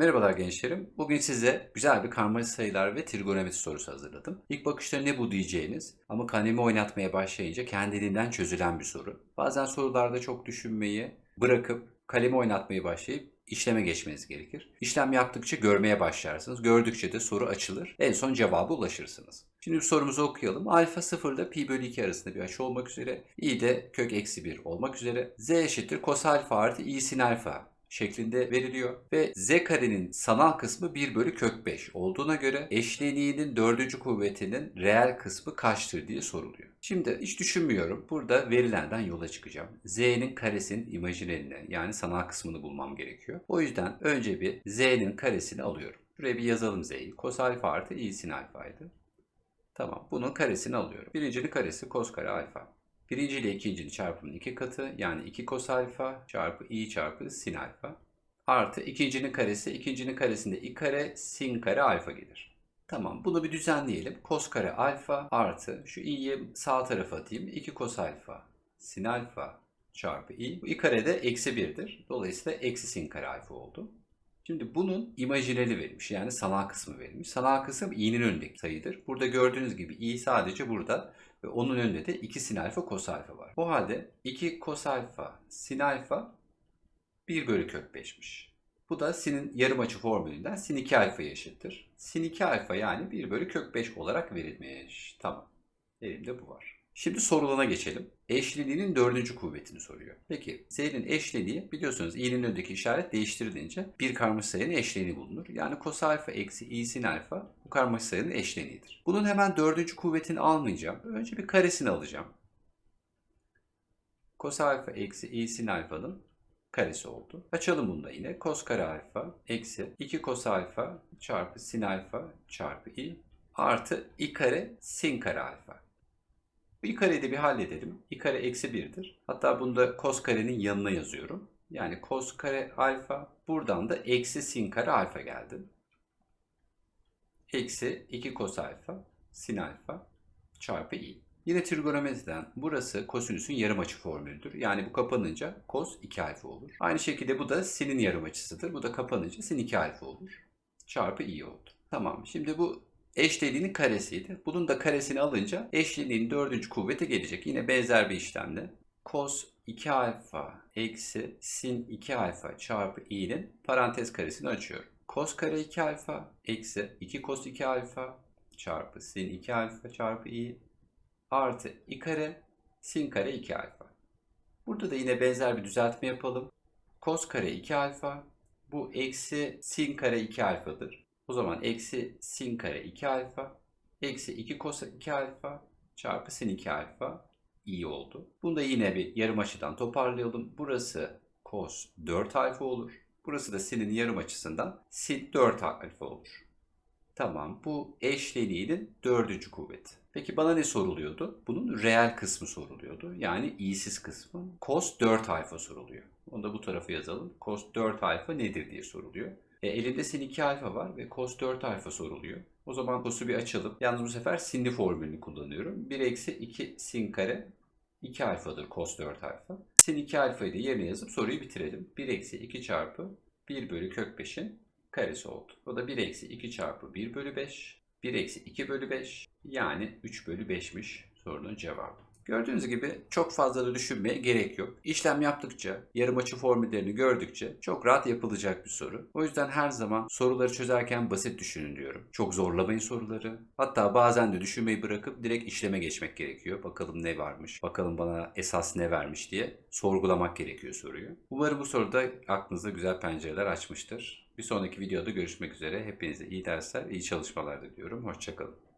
Merhabalar gençlerim. Bugün size güzel bir karmaşık sayılar ve trigonometri sorusu hazırladım. İlk bakışta ne bu diyeceğiniz ama kalemi oynatmaya başlayınca kendiliğinden çözülen bir soru. Bazen sorularda çok düşünmeyi bırakıp kalemi oynatmayı başlayıp işleme geçmeniz gerekir. İşlem yaptıkça görmeye başlarsınız. Gördükçe de soru açılır. En son cevaba ulaşırsınız. Şimdi sorumuzu okuyalım. Alfa 0 ile pi bölü 2 arasında bir açı olmak üzere. i de kök eksi 1 olmak üzere. z eşittir cos alfa artı i sin alfa şeklinde veriliyor. Ve z karenin sanal kısmı 1 bölü kök 5 olduğuna göre eşleniğinin dördüncü kuvvetinin reel kısmı kaçtır diye soruluyor. Şimdi hiç düşünmüyorum. Burada verilenden yola çıkacağım. z'nin karesinin imajinalini yani sanal kısmını bulmam gerekiyor. O yüzden önce bir z'nin karesini alıyorum. Buraya bir yazalım z'yi. Kos alfa artı i sin alfaydı. Tamam. Bunun karesini alıyorum. Birincinin karesi kos kare alfa. Birinci ile ikincinin çarpımının iki katı yani 2 kos alfa çarpı i çarpı sin alfa. Artı ikincinin karesi, ikincinin karesinde i kare sin kare alfa gelir. Tamam bunu bir düzenleyelim. Kos kare alfa artı şu i'yi sağ tarafa atayım. 2 kos alfa sin alfa çarpı i. Bu i kare de eksi 1'dir. Dolayısıyla eksi sin kare alfa oldu. Şimdi bunun imajineli verilmiş yani sanal kısmı verilmiş. Sanal kısım i'nin önündeki sayıdır. Burada gördüğünüz gibi i sadece burada ve onun önünde de 2 sin alfa kos alfa var. O halde 2 kos alfa sin alfa 1 bölü kök 5'miş. Bu da sin'in yarım açı formülünden sin 2 alfaya eşittir. Sin 2 alfa yani 1 bölü kök 5 olarak verilmiş. Tamam. Elimde bu var. Şimdi sorulana geçelim. Eşliliğinin dördüncü kuvvetini soruyor. Peki z'nin eşliliği biliyorsunuz i'nin önündeki işaret değiştirilince bir karmaşık sayının eşleniği bulunur. Yani kos alfa eksi i sin alfa bu karmaşık sayının eşleniğidir. Bunun hemen dördüncü kuvvetini almayacağım. Önce bir karesini alacağım. Kos alfa eksi i sin alfanın karesi oldu. Açalım bunu da yine. Kos kare alfa eksi 2 kos alfa çarpı sin alfa çarpı i artı i kare sin kare alfa. Bu i kareyi de bir halledelim. i kare eksi 1'dir. Hatta bunu da kos karenin yanına yazıyorum. Yani kos kare alfa buradan da eksi sin kare alfa geldi. Eksi 2 kos alfa sin alfa çarpı i. Yine trigonometriden burası kosinüsün yarım açı formülüdür. Yani bu kapanınca kos 2 alfa olur. Aynı şekilde bu da sinin yarım açısıdır. Bu da kapanınca sin 2 alfa olur. Çarpı i oldu. Tamam. Şimdi bu eşlediğinin karesiydi. Bunun da karesini alınca eşlediğinin dördüncü kuvvete gelecek. Yine benzer bir işlemle. Cos 2 alfa eksi sin 2 alfa çarpı i'nin parantez karesini açıyorum. Cos kare 2 alfa eksi 2 cos 2 alfa çarpı sin 2 alfa çarpı i artı i kare sin kare 2 alfa. Burada da yine benzer bir düzeltme yapalım. Cos kare 2 alfa bu eksi sin kare 2 alfadır. O zaman eksi sin kare 2 alfa eksi 2 cos 2 alfa çarpı sin 2 alfa iyi oldu. Bunu da yine bir yarım açıdan toparlayalım. Burası cos 4 alfa olur. Burası da sinin yarım açısından sin 4 alfa olur. Tamam bu eşleniğinin dördüncü kuvveti. Peki bana ne soruluyordu? Bunun reel kısmı soruluyordu. Yani i'siz kısmı. Cos 4 alfa soruluyor. Onu da bu tarafa yazalım. Cos 4 alfa nedir diye soruluyor. E, elimde sin 2 alfa var ve cos 4 alfa soruluyor. O zaman cos'u bir açalım. Yalnız bu sefer sinli formülünü kullanıyorum. 1 eksi 2 sin kare 2 alfadır cos 4 alfa. Sin 2 alfayı da yerine yazıp soruyu bitirelim. 1 eksi 2 çarpı 1 bölü kök 5'in karesi oldu. O da 1 eksi 2 çarpı 1 bölü 5. 1 eksi 2 bölü 5 yani 3 bölü 5'miş sorunun cevabı. Gördüğünüz gibi çok fazla da düşünmeye gerek yok. İşlem yaptıkça, yarım açı formüllerini gördükçe çok rahat yapılacak bir soru. O yüzden her zaman soruları çözerken basit düşünün diyorum. Çok zorlamayın soruları. Hatta bazen de düşünmeyi bırakıp direkt işleme geçmek gerekiyor. Bakalım ne varmış, bakalım bana esas ne vermiş diye sorgulamak gerekiyor soruyu. Umarım bu soruda aklınıza güzel pencereler açmıştır. Bir sonraki videoda görüşmek üzere. Hepinize iyi dersler, iyi çalışmalar diliyorum. Hoşçakalın.